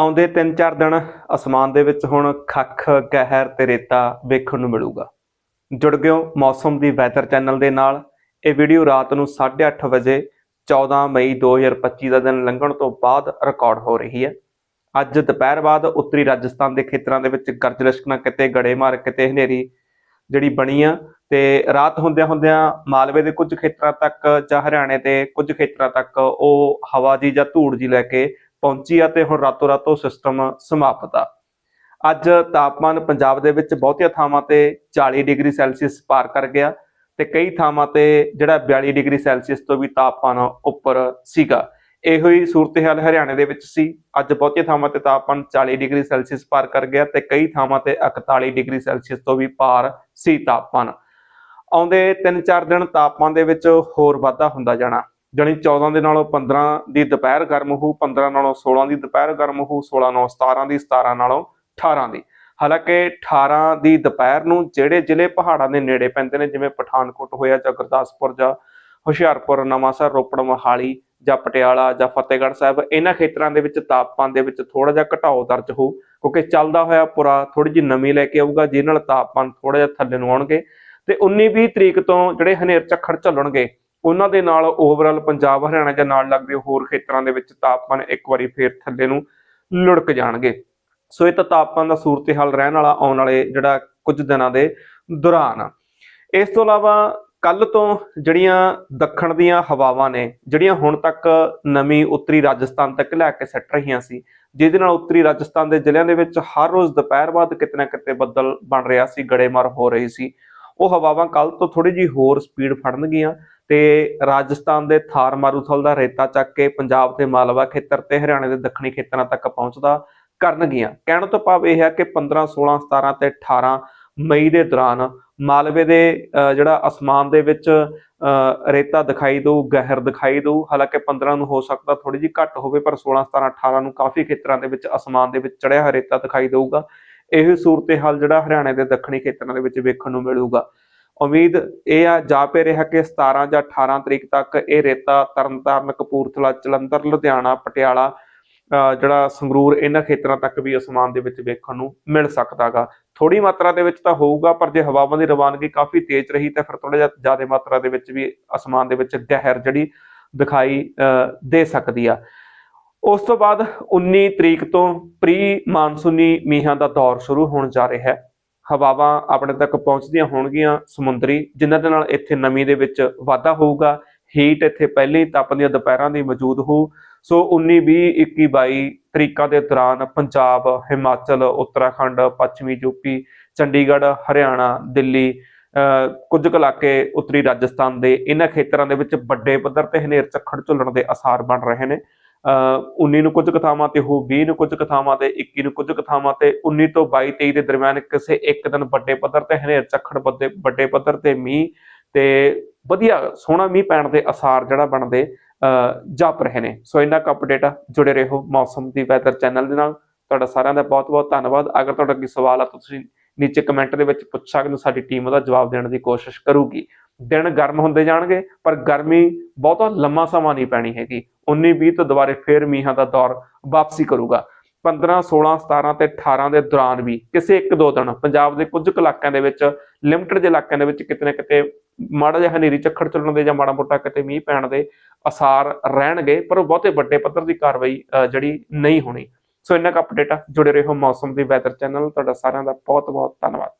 ਆਉਂਦੇ 3-4 ਦਿਨ ਅਸਮਾਨ ਦੇ ਵਿੱਚ ਹੁਣ ਖੱਖ ਗਹਿਰ ਤੇ ਰੇਤਾ ਵੇਖਣ ਨੂੰ ਮਿਲੂਗਾ। ਜੁੜ ਗਿਓ ਮੌਸਮ ਦੀ ਵੈਦਰ ਚੈਨਲ ਦੇ ਨਾਲ। ਇਹ ਵੀਡੀਓ ਰਾਤ ਨੂੰ 8:30 ਵਜੇ 14 ਮਈ 2025 ਦਾ ਦਿਨ ਲੰਘਣ ਤੋਂ ਬਾਅਦ ਰਿਕਾਰਡ ਹੋ ਰਹੀ ਹੈ। ਅੱਜ ਦੁਪਹਿਰ ਬਾਅਦ ਉੱਤਰੀ ਰਾਜਸਥਾਨ ਦੇ ਖੇਤਰਾਂ ਦੇ ਵਿੱਚ ਗਰਜ ਲਿਸ਼ਕਣਾ ਕਿਤੇ ਗੜੇਮਾਰ ਕਿਤੇ ਹਨੇਰੀ ਜਿਹੜੀ ਬਣੀ ਆ। ਤੇ ਰਾਤ ਹੁੰਦਿਆਂ ਹੁੰਦਿਆਂ ਮਾਲਵੇ ਦੇ ਕੁਝ ਖੇਤਰਾਂ ਤੱਕ ਜਾਂ ਹਰਿਆਣੇ ਦੇ ਕੁਝ ਖੇਤਰਾਂ ਤੱਕ ਉਹ ਹਵਾ ਜੀ ਜਾਂ ਧੂੜ ਜੀ ਲੈ ਕੇ ਪਹੁੰਚੀ ਆ ਤੇ ਹੁਣ ਰਾਤੋਂ ਰਾਤੋਂ ਸਿਸਟਮ ਸਮਾਪਤ ਆ। ਅੱਜ ਤਾਪਮਾਨ ਪੰਜਾਬ ਦੇ ਵਿੱਚ ਬਹੁਤੀਆਂ ਥਾਵਾਂ ਤੇ 40 ਡਿਗਰੀ ਸੈਲਸੀਅਸ ਪਾਰ ਕਰ ਗਿਆ ਤੇ ਕਈ ਥਾਵਾਂ ਤੇ ਜਿਹੜਾ 42 ਡਿਗਰੀ ਸੈਲਸੀਅਸ ਤੋਂ ਵੀ ਤਾਪਮਾਨ ਉੱਪਰ ਸੀਗਾ। ਇਹੋ ਹੀ ਸੂਰਤ-ਹਾਲ ਹਰਿਆਣੇ ਦੇ ਵਿੱਚ ਸੀ। ਅੱਜ ਬਹੁਤੀਆਂ ਥਾਵਾਂ ਤੇ ਤਾਪਮਾਨ 40 ਡਿਗਰੀ ਸੈਲਸੀਅਸ ਪਾਰ ਕਰ ਗਿਆ ਤੇ ਕਈ ਥਾਵਾਂ ਤੇ 41 ਡਿਗਰੀ ਸੈਲਸੀਅਸ ਤੋਂ ਵੀ ਪਾਰ ਸੀ ਤਾਪਮਾਨ। ਆਉਂਦੇ 3-4 ਦਿਨ ਤਾਪਮਾਨ ਦੇ ਵਿੱਚ ਹੋਰ ਵਾਧਾ ਹੁੰਦਾ ਜਾਣਾ। ਜਾਣੀ 14 ਦੇ ਨਾਲੋਂ 15 ਦੀ ਦੁਪਹਿਰ ਗਰਮ ਹੋਊ 15 ਨਾਲੋਂ 16 ਦੀ ਦੁਪਹਿਰ ਗਰਮ ਹੋਊ 16 ਨਾਲੋਂ 17 ਦੀ 17 ਨਾਲੋਂ 18 ਦੀ। ਹਾਲਾਂਕਿ 18 ਦੀ ਦੁਪਹਿਰ ਨੂੰ ਜਿਹੜੇ ਜ਼ਿਲ੍ਹੇ ਪਹਾੜਾਂ ਦੇ ਨੇੜੇ ਪੈਂਦੇ ਨੇ, ਜਿਵੇਂ ਪਠਾਨਕੋਟ ਹੋਇਆ ਜਾਂ ਗੁਰਦਾਸਪੁਰ ਜਾਂ ਹੁਸ਼ਿਆਰਪੁਰ, ਨਵਾਂਸਰ, ਰੋਪੜ, ਮੋਹਾਲੀ ਜਾਂ ਪਟਿਆਲਾ ਜਾਂ ਫਤਿਹਗੜ੍ਹ ਸਾਹਿਬ, ਇਹਨਾਂ ਖੇਤਰਾਂ ਦੇ ਵਿੱਚ ਤਾਪਮਾਨ ਦੇ ਵਿੱਚ ਥੋੜਾ ਜਿਹਾ ਘਟਾਓ ਦਰਜ ਹੋਊ, ਕਿਉਂਕਿ ਚੱਲਦਾ ਹੋਇਆ ਪੁਰਾ ਥੋੜੀ ਜਿਹੀ ਨਮੀ ਲੈ ਕੇ ਆਊਗਾ, ਜਿਹਦੇ ਨਾਲ ਤਾਪਮਾਨ ਥੋੜਾ ਜਿਹਾ ਥੱਲੇ ਨੂੰ ਆਉਣਗੇ ਤੇ 19-20 ਤਰੀਕ ਤੋਂ ਜਿਹੜੇ ਹਨੇਰ ਝੱਖੜ ਚੱਲਣਗੇ ਉਹਨਾਂ ਦੇ ਨਾਲ ਓਵਰਆਲ ਪੰਜਾਬ, ਹਰਿਆਣਾ ਜਾਂ ਨਾਲ ਲੱਗਦੇ ਹੋਰ ਖੇਤਰਾਂ ਦੇ ਵਿੱਚ ਤਾਪਮਾਨ ਇੱਕ ਵਾਰੀ ਫੇਰ ਥੱਲੇ ਨੂੰ ਲੁੜਕ ਜਾਣਗੇ। ਸੋ ਇਹ ਤਾਂ ਤਾਪਮਾਨ ਦਾ ਸੂਰਤ-ਹਾਲ ਰਹਿਣ ਵਾਲਾ ਆਉਣ ਵਾਲੇ ਜਿਹੜਾ ਕੁਝ ਦਿਨਾਂ ਦੇ ਦੌਰਾਨ ਇਸ ਤੋਂ ਇਲਾਵਾ ਕੱਲ ਤੋਂ ਜਿਹੜੀਆਂ ਦੱਖਣ ਦੀਆਂ ਹਵਾਵਾਂ ਨੇ, ਜਿਹੜੀਆਂ ਹੁਣ ਤੱਕ ਨਵੀਂ ਉੱਤਰੀ ਰਾਜਸਥਾਨ ਤੱਕ ਲੈ ਕੇ ਸੱਟ ਰਹੀਆਂ ਸੀ, ਜਿਹਦੇ ਨਾਲ ਉੱਤਰੀ ਰਾਜਸਥਾਨ ਦੇ ਜ਼ਿਲ੍ਹਿਆਂ ਦੇ ਵਿੱਚ ਹਰ ਰੋਜ਼ ਦੁਪਹਿਰ ਬਾਅਦ ਕਿਤੇ ਨਾ ਕਿਤੇ ਬੱਦਲ ਬਣ ਰਿਹਾ ਸੀ, ਗੜੇਮਾਰ ਹੋ ਰਹੀ ਸੀ। ਉਹ ਹਵਾਵਾਂ ਕੱਲ ਤੋਂ ਥੋੜੀ ਜੀ ਹੋਰ ਸਪੀਡ ਫੜਨਗੀਆਂ। ਤੇ ਰਾਜਸਥਾਨ ਦੇ ਥਾਰ ਮਾਰੂਥਲ ਦਾ ਰੇਤਾ ਚੱਕ ਕੇ ਪੰਜਾਬ ਦੇ ਮਾਲਵਾ ਖੇਤਰ ਤੇ ਹਰਿਆਣੇ ਦੇ ਦੱਖਣੀ ਖੇਤਰਾਂ ਤੱਕ ਪਹੁੰਚਦਾ ਕਰਨਗੀਆਂ। ਕਹਿਣ ਤੋਂ ਭਾਵ ਇਹ ਹੈ ਕਿ 15 16 17 ਤੇ 18 ਮਈ ਦੇ ਦੌਰਾਨ ਮਾਲਵੇ ਦੇ ਜਿਹੜਾ ਅਸਮਾਨ ਦੇ ਵਿੱਚ ਰੇਤਾ ਦਿਖਾਈ ਦਊ, ਗਹਿਰ ਦਿਖਾਈ ਦਊ। ਹਾਲਾਂਕਿ 15 ਨੂੰ ਹੋ ਸਕਦਾ ਥੋੜੀ ਜਿਹੀ ਘੱਟ ਹੋਵੇ, ਪਰ 16 17 18 ਨੂੰ ਕਾਫੀ ਖੇਤਰਾਂ ਦੇ ਵਿੱਚ, ਅਸਮਾਨ ਦੇ ਵਿੱਚ ਚੜਿਆ ਹੋਇਆ ਰੇਤਾ ਦਿਖਾਈ ਦਊਗਾ। ਇਹ ਸੂਰਤ-ਹਾਲ ਜਿਹੜਾ ਹਰਿਆਣੇ ਦੇ ਦੱਖਣੀ ਖੇਤਰਾਂ ਦੇ ਵਿੱਚ ਵੇਖਣ ਨੂੰ ਮਿਲੂਗਾ। ਉਮੀਦ ਇਹ ਆ, ਜਾ ਪੇ ਰਿਹਾ ਕਿ 17 ਜਾਂ 18 ਤਰੀਕ ਤੱਕ ਇਹ ਰੇਤਾ ਤਰਨਤਾਰਨ, ਕਪੂਰਥਲਾ, ਜਲੰਧਰ, ਲੁਧਿਆਣਾ, ਪਟਿਆਲਾ ਜਿਹੜਾ ਸੰਗਰੂਰ, ਇਹਨਾਂ ਖੇਤਰਾਂ ਤੱਕ ਵੀ ਅਸਮਾਨ ਦੇ ਵਿੱਚ ਵੇਖਣ ਨੂੰ ਮਿਲ ਸਕਦਾਗਾ ਥੋੜੀ ਮਾਤਰਾ ਦੇ ਵਿੱਚ ਤਾਂ ਹੋਊਗਾ, ਪਰ ਜੇ ਹਵਾਵਾਂ ਦੀ ਰਵਾਨਗੀ ਕਾਫੀ ਤੇਜ਼ ਰਹੀ ਤਾਂ ਫਿਰ ਥੋੜਾ ਜਿਹਾ ਜ਼ਿਆਦਾ ਮਾਤਰਾ ਦੇ ਵਿੱਚ ਵੀ ਅਸਮਾਨ ਦੇ ਵਿੱਚ ਗਹਿਰ ਜਿਹੜੀ ਦਿਖਾਈ ਦੇ ਸਕਦੀ ਆ। ਉਸ ਤੋਂ ਬਾਅਦ 19 ਤਰੀਕ ਤੋਂ ਪ੍ਰੀ ਮਾਨਸੂਨੀ ਮੀਂਹਾਂ ਦਾ ਦੌਰ ਸ਼ੁਰੂ ਹੋਣ ਜਾ ਰਿਹਾ ਹੈ। ਹਵਾਵਾਂ ਆਪਣੇ ਤੱਕ ਪਹੁੰਚਦੀਆਂ ਹੋਣਗੀਆਂ, ਸਮੁੰਦਰੀ, ਜਿਨ੍ਹਾਂ ਦੇ ਨਾਲ ਇੱਥੇ ਨਮੀ ਦੇ ਵਿੱਚ ਵਾਧਾ ਹੋਊਗਾ ਹੀਟ ਇੱਥੇ ਪਹਿਲੇ ਹੀ ਤਪਦੀਆਂ ਦੁਪਹਿਰਾਂ ਦੀ ਮੌਜੂਦ ਹੋਊ। ਸੋ 19 20 21 22 ਤਰੀਕਾਂ ਦੇ ਦੌਰਾਨ ਪੰਜਾਬ, ਹਿਮਾਚਲ, ਉੱਤਰਾਖੰਡ, ਪੱਛਮੀ ਯੂਪੀ ਚੰਡੀਗੜ੍ਹ, ਹਰਿਆਣਾ, ਦਿੱਲੀ ਕੁਝ ਕੁ ਇਲਾਕੇ ਉੱਤਰੀ ਰਾਜਸਥਾਨ ਦੇ ਇਹਨਾਂ ਖੇਤਰਾਂ ਦੇ ਵਿੱਚ ਵੱਡੇ ਪੱਧਰ ਤੇ ਹਨੇਰ ਝੱਖੜ ਝੁੱਲਣ ਦੇ ਅਸਾਰ ਬਣ ਰਹੇ ਨੇ। 19 ਨੂੰ ਕੁਝ ਕਥਾਵਾਂ ਤੇ ਹੋ 20 ਨੂੰ ਕੁਝ ਕੁ ਤੇ 21 ਨੂੰ ਕੁਝ ਕੁ ਥਾਵਾਂ ਤੇ 19 ਤੋਂ 22 23 ਦੇ ਦਰਮਿਆਨ ਕਿਸੇ ਇੱਕ ਦਿਨ ਵੱਡੇ ਪੱਧਰ ਤੇ, ਹਨੇਰ ਚੱਖੜ ਵੱਡੇ ਵੱਡੇ ਪੱਧਰ ਤੇ ਮੀਂਹ ਤੇ ਵਧੀਆ ਸੋਹਣਾ ਮੀਂਹ ਪੈਣ ਦੇ ਅਸਾਰ ਜਿਹੜਾ ਬਣਦੇ, ਅਹ ਜਾਪ ਰਹੇ ਨੇ। ਸੋ ਇੰਨਾ ਕੁ ਅਪਡੇਟ ਆ। ਜੁੜੇ ਰਹੋ ਮੌਸਮ ਦੀ ਵੈਦਰ ਚੈਨਲ ਦੇ ਨਾਲ। ਤੁਹਾਡਾ ਸਾਰਿਆਂ ਦਾ ਬਹੁਤ ਬਹੁਤ ਧੰਨਵਾਦ। ਅਗਰ ਤੁਹਾਡਾ ਕੋਈ ਸਵਾਲ ਆ ਤੁਸੀਂ ਨੀਚੇ ਕਮੈਂਟ ਦੇ ਵਿੱਚ ਪੁੱਛ ਸਕਦੇ ਹੋ, ਸਾਡੀ ਟੀਮ ਉਹਦਾ ਜਵਾਬ ਦੇਣ ਦੀ ਕੋਸ਼ਿਸ਼ ਕਰੂਗੀ। ਦਿਨ ਗਰਮ ਹੁੰਦੇ ਜਾਣਗੇ, ਪਰ ਗਰਮੀ ਬਹੁਤਾ ਲੰਮਾ ਸਮਾਂ ਨਹੀਂ ਪੈਣੀ ਹੈਗੀ। 19 20 ਤੋਂ ਦੁਬਾਰੇ ਫੇਰ ਮੀਂਹਾਂ ਦਾ ਦੌਰ ਵਾਪਸੀ ਕਰੂਗਾ। 15 16 17 ਤੇ 18 ਦੇ ਦੌਰਾਨ ਵੀ ਕਿਸੇ ਇੱਕ ਦੋ ਦਿਨ ਪੰਜਾਬ ਦੇ ਕੁਝ ਕੁ ਇਲਾਕਿਆਂ ਦੇ ਵਿੱਚ ਲਿਮਟਿਡ ਦੇ ਇਲਾਕਿਆਂ ਦੇ ਵਿੱਚ ਕਿਤੇ ਨਾ ਕਿਤੇ ਮਾੜਾ ਜਿਹਾ ਹਨੇਰੀ ਚੱਖੜ ਚੱਲਣ ਦੇ ਜਾਂ ਮਾੜਾ ਮੋਟਾ ਕਿਤੇ ਮੀਂਹ ਪੈਣ ਦੇ ਅਸਾਰ ਰਹਿਣਗੇ, ਪਰ ਉਹ ਬਹੁਤੇ ਵੱਡੇ ਪੱਧਰ ਦੀ ਕਾਰਵਾਈ ਜਿਹੜੀ ਨਹੀਂ ਹੋਣੀ। ਸੋ ਇੰਨਾ ਕੁ ਅਪਡੇਟ ਆ। ਜੁੜੇ ਰਹੋ ਮੌਸਮ ਦੀ ਵੈਦਰ ਚੈਨਲ ਤੁਹਾਡਾ ਸਾਰਿਆਂ ਦਾ ਬਹੁਤ ਬਹੁਤ ਧੰਨਵਾਦ।